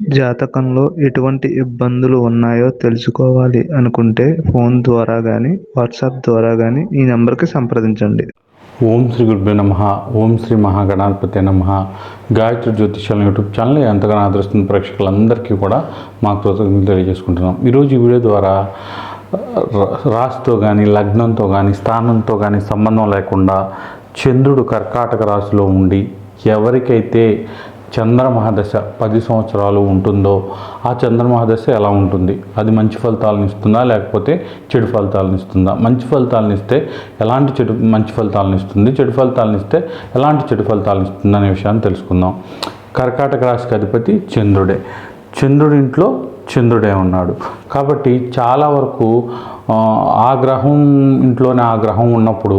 జాతకంలో ఎటువంటి ఇబ్బందులు ఉన్నాయో తెలుసుకోవాలి అనుకుంటే ఫోన్ ద్వారా కానీ వాట్సాప్ ద్వారా కానీ ఈ నెంబర్కి సంప్రదించండి. ఓం శ్రీ గురుభ్యో నమ. ఓం శ్రీ మహాగణాధిపతి నమ. గాయత్రి జ్యోతిషాల యూట్యూబ్ ఛానల్ ఎంతగానో ఆదరిస్తున్న ప్రేక్షకులందరికీ కూడా మా కృతజ్ఞతలు తెలియజేసుకుంటున్నాం. ఈరోజు ఈ వీడియో ద్వారా రాశితో కానీ లగ్నంతో కానీ స్థానంతో కానీ సంబంధం లేకుండా చంద్రుడు కర్కాటక రాశిలో ఉండి ఎవరికైతే చంద్రమహాదశ పది సంవత్సరాలు ఉంటుందో ఆ చంద్రమహాదశ ఎలా ఉంటుంది? అది మంచి ఫలితాలను ఇస్తుందా? లేకపోతే చెడు ఫలితాలను ఇస్తుందా? మంచి ఫలితాలను ఇస్తే ఎలాంటి చెడు మంచి ఫలితాలను ఇస్తుంది? చెడు ఫలితాలను ఇస్తే ఎలాంటి చెడు ఫలితాలను ఇస్తుంది అనే విషయాన్ని తెలుసుకుందాం. కర్కాటక రాశికి అధిపతి చంద్రుడే. చంద్రుడింట్లో చంద్రుడే ఉన్నాడు. కాబట్టి చాలా వరకు ఆ, గ్రహం ఇంట్లోనే ఆ గ్రహం ఉన్నప్పుడు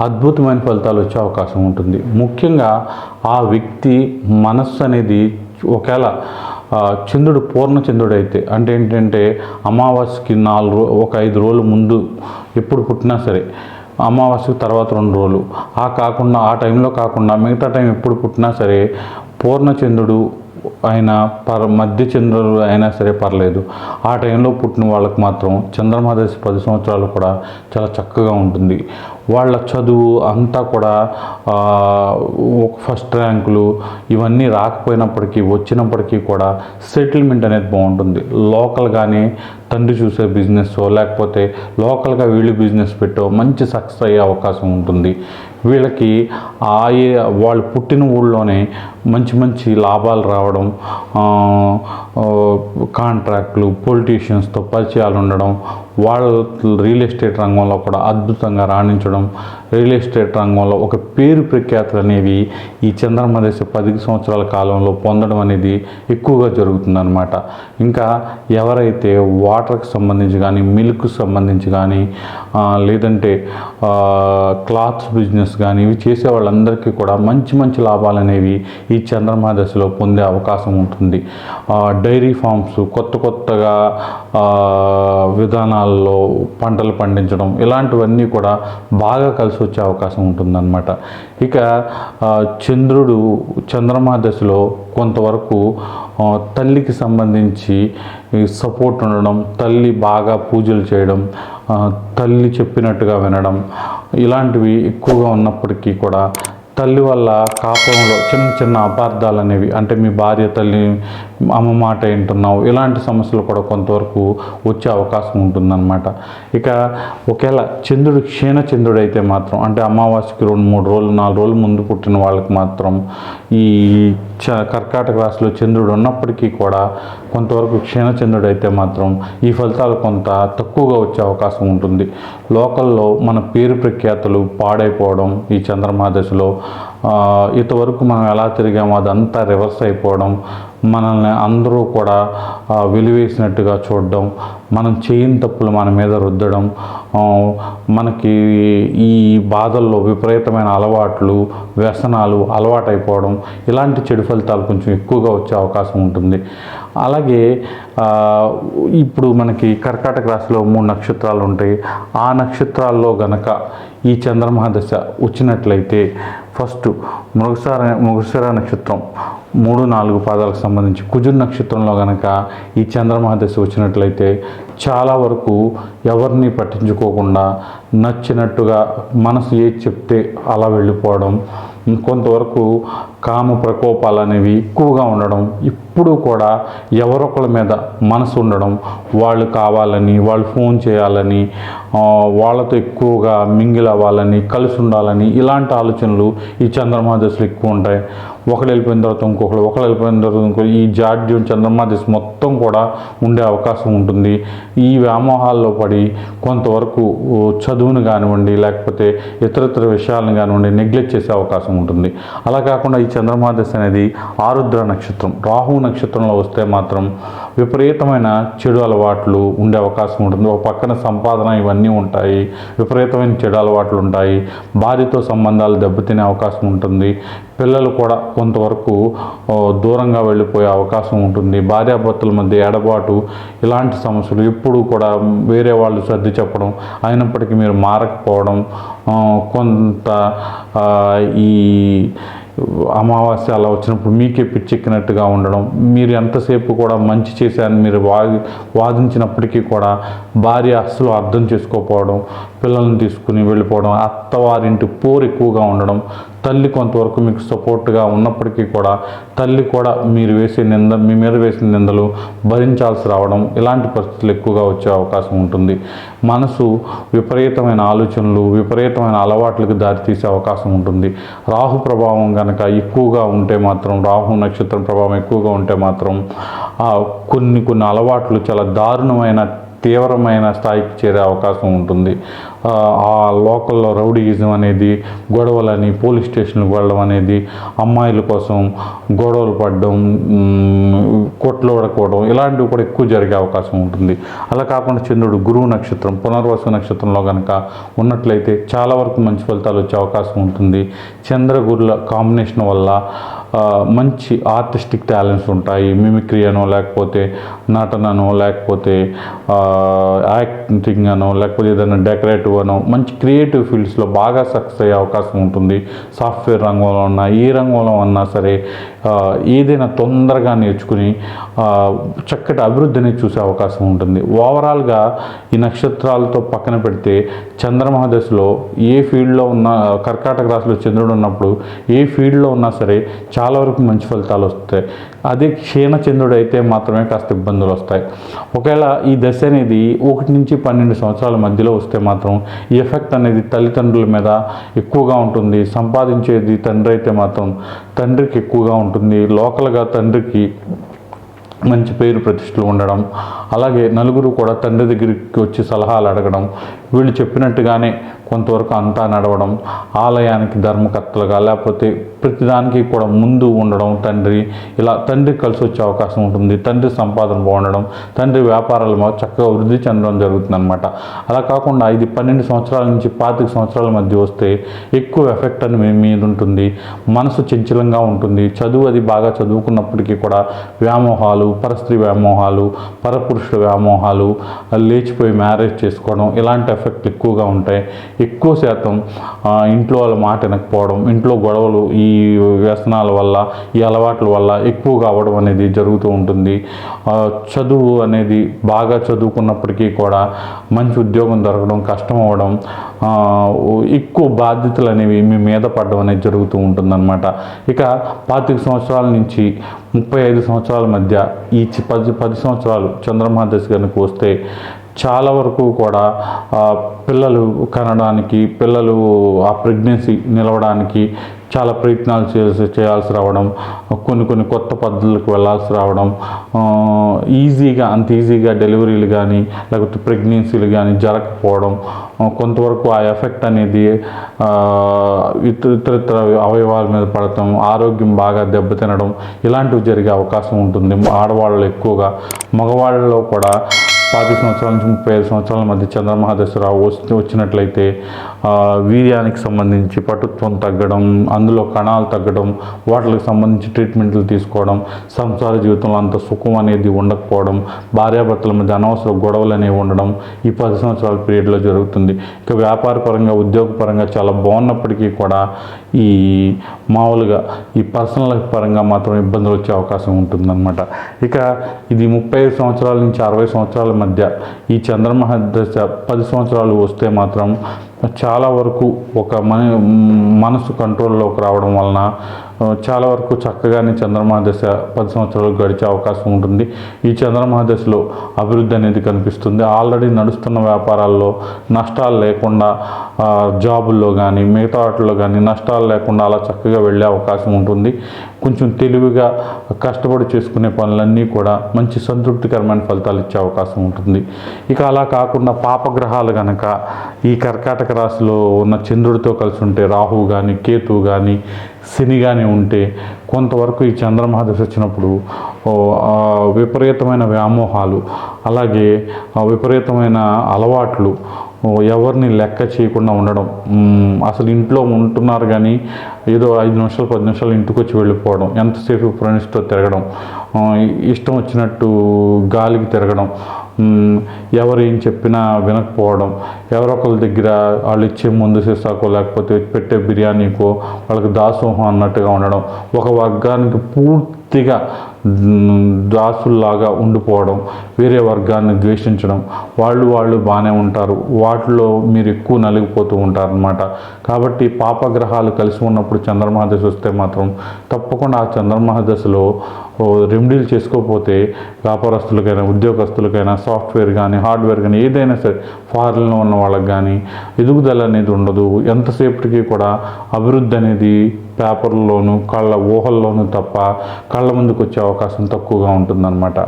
అద్భుతమైన ఫలితాలు వచ్చే అవకాశం ఉంటుంది. ముఖ్యంగా ఆ వ్యక్తి మనస్సు అనేది ఒకవేళ చంద్రుడు పూర్ణ చంద్రుడు అయితే అంటే ఏంటంటే అమావాస్యకి నాలుగు ఒక ఐదు రోజుల ముందు ఎప్పుడు పుట్టినా సరే అమావాస్య తర్వాత రెండు రోజులు. ఆ కాకుండా ఆ టైంలో కాకుండా మిగతా టైం ఎప్పుడు పుట్టినా సరే పూర్ణచంద్రుడు ఆయన పర మధ్య చంద్రులు అయినా సరే పర్లేదు. ఆ టైంలో పుట్టిన వాళ్ళకి మాత్రం చంద్రమహాదశి పది సంవత్సరాలు కూడా చాలా చక్కగా ఉంటుంది. వాళ్ళ చదువు అంతా కూడా ఒక ఫస్ట్ ర్యాంకులు ఇవన్నీ రాకపోయినప్పటికీ వచ్చినప్పటికీ కూడా సెటిల్మెంట్ అనేది బాగుంటుంది. లోకల్గానే తండ్రి చూసే బిజినెస్ లేకపోతే లోకల్గా వీళ్ళు బిజినెస్ పెట్టో మంచి సక్సెస్ అయ్యే అవకాశం ఉంటుంది. వీళ్ళకి ఆ వాళ్ళు పుట్టిన ఊళ్ళోనే మంచి మంచి లాభాలు రావడం కాంట్రాక్ట్లు పొలిటీషియన్స్తో పరిచయాలు ఉండడం వాళ్ళు రియల్ ఎస్టేట్ రంగంలో కూడా అద్భుతంగా రాణించడం రియల్ ఎస్టేట్ రంగంలో ఒక పేరు ప్రఖ్యాతులు అనేవి ఈ చంద్రమదేశ పది సంవత్సరాల కాలంలో పొందడం అనేది ఎక్కువగా జరుగుతుందన్నమాట. ఇంకా ఎవరైతే వాటర్కి సంబంధించి కానీ మిల్క్ సంబంధించి కానీ లేదంటే క్లాత్స్ బిజినెస్ కానీ ఇవి చేసే వాళ్ళందరికీ కూడా మంచి మంచి లాభాలు అనేవి ఈ చంద్రమహాదశలో పొందే అవకాశం ఉంటుంది. డైరీ ఫార్మ్స్ కొత్త కొత్తగా విధానాల్లో పంటలు పండించడం ఇలాంటివన్నీ కూడా బాగా కలిసి వచ్చే అవకాశం ఉంటుందన్నమాట. ఇక చంద్రుడు చంద్రమా దశలో కొంతవరకు తల్లికి సంబంధించి సపోర్ట్ ఉండడం తల్లి బాగా పూజలు చేయడం తల్లి చెప్పినట్టుగా వినడం ఇలాంటివి ఎక్కువగా ఉన్నప్పటికీ కూడా తల్లి వల్ల కాపంలో చిన్న చిన్న అపార్థాలు అనేవి అంటే మీ భార్య తల్లి అమ్మ మాట వింటున్నావు. ఇలాంటి సమస్యలు కూడా కొంతవరకు వచ్చే అవకాశం ఉంటుందన్నమాట. ఇక ఒకవేళ చంద్రుడు క్షీణ చంద్రుడు అయితే మాత్రం అంటే అమావాస్యకి రెండు మూడు రోజులు నాలుగు రోజులు ముందు పుట్టిన వాళ్ళకి మాత్రం ఈ చ కర్కాటక రాశిలో చంద్రుడు ఉన్నప్పటికీ కూడా కొంతవరకు క్షీణ చంద్రుడు అయితే మాత్రం ఈ ఫలితాలు కొంత తక్కువగా వచ్చే అవకాశం ఉంటుంది. లోకల్లో మన పేరు ప్రఖ్యాతులు పాడైపోవడం ఈ చంద్రమా దశలో ఇంతవరకు మనం ఎలా తిరిగామో అదంతా రివర్స్ అయిపోవడం మనల్ని అందరూ కూడా విలువేసినట్టుగా వెలివేసినట్టుగా చూడడం మనం చేయని తప్పులు మన మీద రుద్దడం మనకి ఈ బాధల్లో విపరీతమైన అలవాట్లు వ్యసనాలు అలవాటైపోవడం ఇలాంటి చెడు ఫలితాలు కొంచెం ఎక్కువగా వచ్చే అవకాశం ఉంటుంది. అలాగే ఇప్పుడు మనకి కర్కాటక రాశిలో మూడు నక్షత్రాలు ఉంటాయి ఆ నక్షత్రాల్లో గనక ఈ చంద్రమహాదశ వచ్చినట్లయితే ఫస్ట్ మృగసార మృగశిర నక్షత్రం. మూడు నాలుగు పాదాలకు సంబంధించి కుజుర్ నక్షత్రంలో కనుక ఈ చంద్రమహాదశ వచ్చినట్లయితే చాలా వరకు ఎవరిని పట్టించుకోకుండా నచ్చినట్టుగా మనసు ఏది చెప్తే అలా వెళ్ళిపోవడం కొంతవరకు కామ ప్రకోపాలు అనేవి ఎక్కువగా ఉండడం ఇప్పుడు కూడా ఎవరొకళ్ళ మీద మనసు ఉండడం వాళ్ళు కావాలని వాళ్ళు ఫోన్ చేయాలని వాళ్ళతో ఎక్కువగా మింగిల్ అవ్వాలని కలిసి ఉండాలని ఇలాంటి ఆలోచనలు ఈ చంద్రమా దశలు ఎక్కువ ఉంటాయి. ఒకళ్ళు వెళ్ళిపోయిన తర్వాత ఇంకొకరు ఒకళ్ళు వెళ్ళిపోయిన తర్వాత ఇంకొకరు ఈ జాడ్యం చంద్రమా దిశ మొత్తం కూడా ఉండే అవకాశం ఉంటుంది. ఈ వ్యామోహాల్లో పడి కొంతవరకు చదువును కానివ్వండి లేకపోతే ఇతరత్ర విషయాలను కానివ్వండి నెగ్లెక్ట్ చేసే అవకాశం ఉంటుంది. అలా కాకుండా ఈ చంద్రమహాదశ అనేది ఆరుద్ర నక్షత్రం రాహు నక్షత్రంలో వస్తే మాత్రం విపరీతమైన చెడు అలవాట్లు ఉండే అవకాశం ఉంటుంది. ఒక పక్కన సంపాదన ఇవన్నీ ఉంటాయి. విపరీతమైన చెడు అలవాట్లు ఉంటాయి. భార్యతో సంబంధాలు దెబ్బతినే అవకాశం ఉంటుంది. పిల్లలు కూడా కొంతవరకు దూరంగా వెళ్ళిపోయే అవకాశం ఉంటుంది. భార్యాభర్తల మధ్య ఎడబాటు ఇలాంటి సమస్యలు ఎప్పుడు కూడా వేరే వాళ్ళు సర్ది చెప్పడం అయినప్పటికీ మీరు మారకపోవడం కొంత ఈ అమావాస్య అలా వచ్చినప్పుడు మీకే పిచ్చెక్కినట్టుగా ఉండడం మీరు ఎంతసేపు కూడా మంచి చేశారని మీరు వా వాదించినప్పటికీ కూడా భార్య అస్సలు అర్థం చేసుకోకపోవడం పిల్లల్ని తీసుకుని వెళ్ళిపోవడం అత్తవారింటి పోరు ఎక్కువగా ఉండడం తల్లి కొంతవరకు మీకు సపోర్ట్గా ఉన్నప్పటికీ కూడా తల్లి కూడా మీరు వేసే నింద మీ మీద వేసిన నిందలు భరించాల్సి రావడం ఇలాంటి పరిస్థితులు ఎక్కువగా వచ్చే అవకాశం ఉంటుంది. మనసు విపరీతమైన ఆలోచనలు విపరీతమైన అలవాట్లకు దారితీసే అవకాశం ఉంటుంది. రాహు ప్రభావం కనుక ఎక్కువగా ఉంటే మాత్రం రాహు నక్షత్రం ప్రభావం ఎక్కువగా ఉంటే మాత్రం ఆ, కొన్ని కొన్ని అలవాట్లు చాలా దారుణమైన తీవ్రమైన స్థాయికి చేరే అవకాశం ఉంటుంది. ఆ, లోకల్లో రౌడీయిజం అనేది గొడవలని పోలీస్ స్టేషన్కి వెళ్ళడం అనేది అమ్మాయిల కోసం గొడవలు పడడం కొట్లు పడకపోవడం ఇలాంటివి కూడా ఎక్కువ జరిగే అవకాశం ఉంటుంది. అలా కాకుండా చంద్రుడు గురువు నక్షత్రం పునర్వసు నక్షత్రంలో కనుక ఉన్నట్లయితే చాలా వరకు మంచి ఫలితాలు వచ్చే అవకాశం ఉంటుంది. చంద్రగురుల కాంబినేషన్ వల్ల మంచి ఆర్టిస్టిక్ టాలెంట్స్ ఉంటాయి. మిమిక్రీ అనో లేకపోతే నటననో లేకపోతే యాక్టింగ్ అనో లేకపోతే ఏదైనా డెకరేటివ్ అనో మంచి క్రియేటివ్ ఫీల్డ్స్లో బాగా సక్సెస్ అయ్యే అవకాశం ఉంటుంది. సాఫ్ట్వేర్ రంగంలో ఉన్నా ఏ రంగంలో ఉన్నా సరే ఏదైనా తొందరగా నేర్చుకుని చక్కటి అభివృద్ధిని చూసే అవకాశం ఉంటుంది. ఓవరాల్గా ఈ నక్షత్రాలతో పక్కన పెడితే చంద్రమహాదశలో ఏ ఫీల్డ్లో ఉన్న కర్కాటక రాశిలో చంద్రుడు ఉన్నప్పుడు ఏ ఫీల్డ్లో ఉన్నా సరే చాలా వరకు మంచి ఫలితాలు వస్తాయి. అదే క్షీణ చంద్రుడు అయితే మాత్రమే కాస్త ఇబ్బందులు వస్తాయి. ఒకవేళ ఈ దశ అనేది ఒకటి నుంచి పన్నెండు సంవత్సరాల మధ్యలో వస్తే మాత్రం ఈ ఎఫెక్ట్ అనేది తల్లిదండ్రుల మీద ఎక్కువగా ఉంటుంది. సంపాదించేది తండ్రి అయితే మాత్రం తండ్రికి ఎక్కువగా ఉంటుంది లోకల్గా తండ్రికి మంచి పేరు ప్రతిష్టలు ఉండడం అలాగే నలుగురు కూడా తండ్రి దగ్గరికి వచ్చి సలహాలు అడగడం వీళ్ళు చెప్పినట్టుగానే కొంతవరకు అంతా నడవడం ఆలయానికి ధర్మకర్తలుగా లేకపోతే ప్రతిదానికి కూడా ముందు ఉండడం తండ్రి ఇలా తండ్రి కలిసి వచ్చే అవకాశం ఉంటుంది. తండ్రి సంపాదన బాగుండడం తండ్రి వ్యాపారాలు మా- చక్కగా వృద్ధి చెందడం జరుగుతుంది అనమాట అలా కాకుండా ఇది పన్నెండు సంవత్సరాల నుంచి పాతిక సంవత్సరాల మధ్య వస్తే ఎక్కువ ఎఫెక్ట్ అని మీ మీద ఉంటుంది. మనసు చంచలంగా ఉంటుంది. చదువు అది బాగా చదువుకున్నప్పటికీ కూడా వ్యామోహాలు పరస్త్రీ వ్యామోహాలు పరపురుషుల వ్యామోహాలు లేచిపోయి మ్యారేజ్ చేసుకోవడం ఇలాంటి ఎఫెక్ట్లు ఎక్కువగా ఉంటాయి. ఎక్కువ శాతం ఇంట్లో వాళ్ళ మాట వినకపోవడం ఇంట్లో గొడవలు ఈ వ్యసనాల వల్ల ఈ అలవాట్ల వల్ల ఎక్కువగా అవ్వడం అనేది జరుగుతూ ఉంటుంది. చదువు అనేది బాగా చదువుకున్నప్పటికీ కూడా మంచి ఉద్యోగం దొరకడం కష్టం అవ్వడం ఎక్కువ బాధ్యతలు అనేవి మీ మీద పడడం అనేది జరుగుతూ ఉంటుందన్నమాట. ఇక పాతిక సంవత్సరాల నుంచి ముప్పై ఐదు సంవత్సరాల మధ్య ఈ పది పది సంవత్సరాలు చంద్రమహాదశ గారికి వస్తే చాలా వరకు కూడా పిల్లలు కనడానికి పిల్లలు ఆ ప్రెగ్నెన్సీ నిలవడానికి చాలా ప్రయత్నాలు చేసి చేయాల్సి రావడం కొన్ని కొన్ని కొత్త పద్ధతులకు వెళ్ళాల్సి రావడం ఈజీగా అంత ఈజీగా డెలివరీలు కానీ లేకపోతే ప్రెగ్నెన్సీలు కానీ జరగకపోవడం కొంతవరకు ఆ ఎఫెక్ట్ అనేది ఇతర ఇతర ఇతర అవయవాల మీద పడటం ఆరోగ్యం బాగా దెబ్బతినడం ఇలాంటివి జరిగే అవకాశం ఉంటుంది. ఆడవాళ్ళు ఎక్కువగా మగవాళ్ళలో కూడా పాతి సంవత్సరాల నుంచి ముప్పై ఐదు సంవత్సరాల మధ్య చంద్రమహాదశరావు వచ్చి వచ్చినట్లయితే వీర్యానికి సంబంధించి పటుత్వం తగ్గడం అందులో కణాలు తగ్గడం వాటికి సంబంధించి ట్రీట్మెంట్లు తీసుకోవడం సంసార జీవితంలో అంత సుఖం అనేది ఉండకపోవడం భార్యాభర్తల మధ్య అనవసర గొడవలు అనేవి ఉండడం ఈ పది సంవత్సరాల పీరియడ్లో జరుగుతుంది. ఇక వ్యాపార పరంగా ఉద్యోగపరంగా చాలా బాగున్నప్పటికీ కూడా ఈ మామూలుగా ఈ పర్సనల్ లైఫ్ పరంగా మాత్రం ఇబ్బందులు వచ్చే అవకాశం ఉంటుందన్నమాట. ఇక ఇది ముప్పై ఐదు సంవత్సరాల నుంచి అరవై సంవత్సరాల మధ్య ఈ చంద్రమహ దశ పది సంవత్సరాలు వస్తే మాత్రం చాలా వరకు ఒక మన మనసు కంట్రోల్లోకి రావడం వలన చాలా వరకు చక్కగానే చంద్రమహాదశ పది సంవత్సరాలు గడిచే అవకాశం ఉంటుంది. ఈ చంద్రమహాదశలో అభివృద్ధి అనేది కనిపిస్తుంది. ఆల్రెడీ నడుస్తున్న వ్యాపారాల్లో నష్టాలు లేకుండా జాబుల్లో కానీ మిగతా వాటిలో కానీ నష్టాలు లేకుండా అలా చక్కగా వెళ్ళే అవకాశం ఉంటుంది. కొంచెం తెలివిగా కష్టపడి చేసుకునే పనులన్నీ కూడా మంచి సంతృప్తికరమైన ఫలితాలు ఇచ్చే అవకాశం ఉంటుంది. ఇక అలా కాకుండా పాపగ్రహాలు కనుక ఈ కర్కాటక రాశిలో ఉన్న చంద్రుడితో కలిసి ఉంటే రాహువు కానీ కేతువు కానీ శనిగానే ఉంటే కొంతవరకు ఈ చంద్రమహాదశ వచ్చినప్పుడు విపరీతమైన వ్యామోహాలు అలాగే విపరీతమైన అలవాట్లు ఎవరిని లెక్క చేయకుండా ఉండడం అసలు ఇంట్లో ఉంటున్నారు కానీ ఏదో ఐదు నిమిషాలు పది నిమిషాలు ఇంటికి వచ్చి వెళ్ళిపోవడం ఎంతసేపు ఫ్రెండ్స్తో తిరగడం ఇష్టం వచ్చినట్టు గాలికి తిరగడం ఎవరు ఏం చెప్పినా వినకపోవడం. ఎవరొకరి దగ్గర వాళ్ళు ఇచ్చే ముందు సీసాకో లేకపోతే పెట్టే బిర్యానీకో వాళ్ళకి దాసోహం అన్నట్టుగా ఉండడం. ఒక వర్గానికి పూర్తి పూర్తిగా దాసుల్లాగా ఉండిపోవడం వేరే వర్గాన్ని ద్వేషించడం వాళ్ళు వాళ్ళు బాగానే ఉంటారు. వాటిలో మీరు ఎక్కువ నలిగిపోతూ ఉంటారనమాట కాబట్టి పాపగ్రహాలు కలిసి ఉన్నప్పుడు చంద్రమహా దశ వస్తే మాత్రం తప్పకుండా ఆ చంద్రమహా దశలో రెమెడీలు చేసుకోకపోతే వ్యాపారస్తులకైనా ఉద్యోగస్తులకైనా సాఫ్ట్వేర్ కానీ హార్డ్వేర్ కానీ ఏదైనా సరే ఫారెన్లో ఉన్న వాళ్ళకి కానీ ఎదుగుదల అనేది ఉండదు. ఎంతసేపటికి కూడా అభివృద్ధి అనేది పేపర్లోను కళ్ళ ఊహల్లోనూ తప్ప కళ్ళ ముందుకు వచ్చే అవకాశం తక్కువగా ఉంటుందన్నమాట.